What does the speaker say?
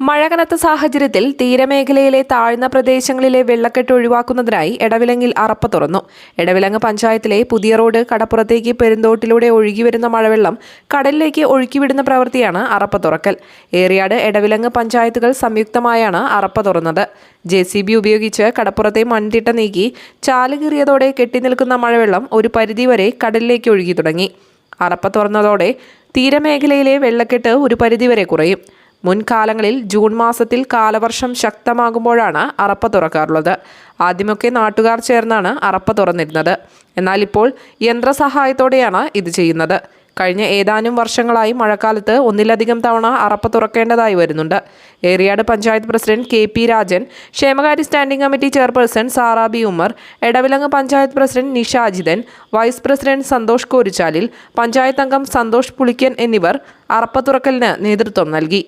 മഴ കനത്ത സാഹചര്യത്തിൽ തീരമേഖലയിലെ താഴ്ന്ന പ്രദേശങ്ങളിലെ വെള്ളക്കെട്ട് ഒഴിവാക്കുന്നതിനായി എടവിലങ്ങിൽ അറപ്പ തുറന്നു. എടവിലങ്ങ് പഞ്ചായത്തിലെ പുതിയ റോഡ് കടപ്പുറത്തേക്ക് പെരുന്തോട്ടിലൂടെ ഒഴുകിവരുന്ന മഴവെള്ളം കടലിലേക്ക് ഒഴുക്കിവിടുന്ന പ്രവൃത്തിയാണ് അറപ്പ തുറക്കൽ. ഏറിയാട് എടവിലങ്ങ് പഞ്ചായത്തുകൾ സംയുക്തമായാണ് അറപ്പ തുറന്നത്. ജെ സി ബി ഉപയോഗിച്ച് കടപ്പുറത്തെ മൺതിട്ട നീക്കി ചാലുകീറിയതോടെ കെട്ടിനിൽക്കുന്ന മഴവെള്ളം ഒരു പരിധിവരെ കടലിലേക്ക് ഒഴുകി തുടങ്ങി. അറപ്പ തുറന്നതോടെ തീരമേഖലയിലെ വെള്ളക്കെട്ട് ഒരു പരിധിവരെ കുറയും. മുൻകാലങ്ങളിൽ ജൂൺ മാസത്തിൽ കാലവർഷം ശക്തമാകുമ്പോഴാണ് അറപ്പ തുറക്കാറുള്ളത്. ആദ്യമൊക്കെ നാട്ടുകാർ ചേർന്നാണ് അറപ്പ തുറന്നിരുന്നത്. എന്നാൽ ഇപ്പോൾ യന്ത്രസഹായത്തോടെയാണ് ഇത് ചെയ്യുന്നത്. കഴിഞ്ഞ ഏതാനും വർഷങ്ങളായി മഴക്കാലത്ത് ഒന്നിലധികം തവണ അറപ്പ തുറക്കേണ്ടതായി വരുന്നുണ്ട്. Eriyad panchayat president K P Rajan ക്ഷേമകാര്യ standing committee chairperson Sarabi Umar Edavilangu panchayat president Nisha Ajithan vice president Santhosh കോരിച്ചാലിൽ panchayat അംഗം സന്തോഷ് പുളിക്കൻ എന്നിവർ അറപ്പ തുറക്കലിന് നേതൃത്വം നൽകി.